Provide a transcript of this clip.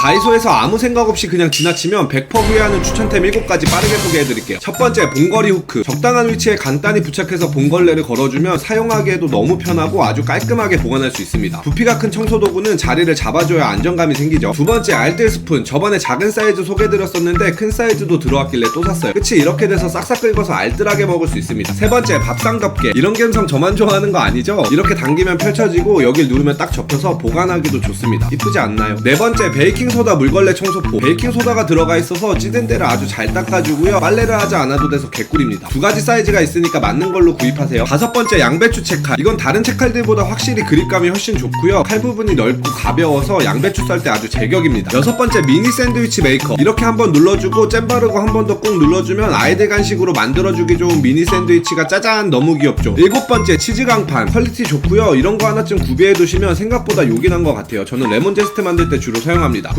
다이소에서 아무 생각 없이 그냥 지나치면 100% 후회하는 추천템 7가지 빠르게 소개해드릴게요. 첫 번째, 봉거리 후크. 적당한 위치에 간단히 부착해서 봉걸레를 걸어주면 사용하기에도 너무 편하고 아주 깔끔하게 보관할 수 있습니다. 부피가 큰 청소도구는 자리를 잡아줘야 안정감이 생기죠. 두 번째, 알뜰 스푼. 저번에 작은 사이즈 소개해드렸었는데 큰 사이즈도 들어왔길래 또 샀어요. 끝이 이렇게 돼서 싹싹 긁어서 알뜰하게 먹을 수 있습니다. 세 번째, 밥상 덮개. 이런 감성 저만 좋아하는 거 아니죠? 이렇게 당기면 펼쳐지고 여길 누르면 딱 접혀서 보관하기도 좋습니다. 이쁘지 않나요? 네 번째, 베이킹 소다 물걸레 청소포. 베이킹소다가 들어가 있어서 찌든 데를 아주 잘 닦아주고요. 빨래를 하지 않아도 돼서 개꿀입니다. 두 가지 사이즈가 있으니까 맞는 걸로 구입하세요. 다섯 번째, 양배추 채칼. 이건 다른 채칼들보다 확실히 그립감이 훨씬 좋고요. 칼 부분이 넓고 가벼워서 양배추 썰 때 아주 제격입니다. 여섯 번째, 미니 샌드위치 메이커. 이렇게 한번 눌러주고 잼 바르고 한 번 더 꾹 눌러주면 아이들 간식으로 만들어주기 좋은 미니 샌드위치가 짜잔 너무 귀엽죠. 일곱 번째, 치즈 강판. 퀄리티 좋고요. 이런 거 하나쯤 구비해 두시면 생각보다 요긴한 것 같아요. 저는 레몬 제스트 만들 때 주로 사용합니다.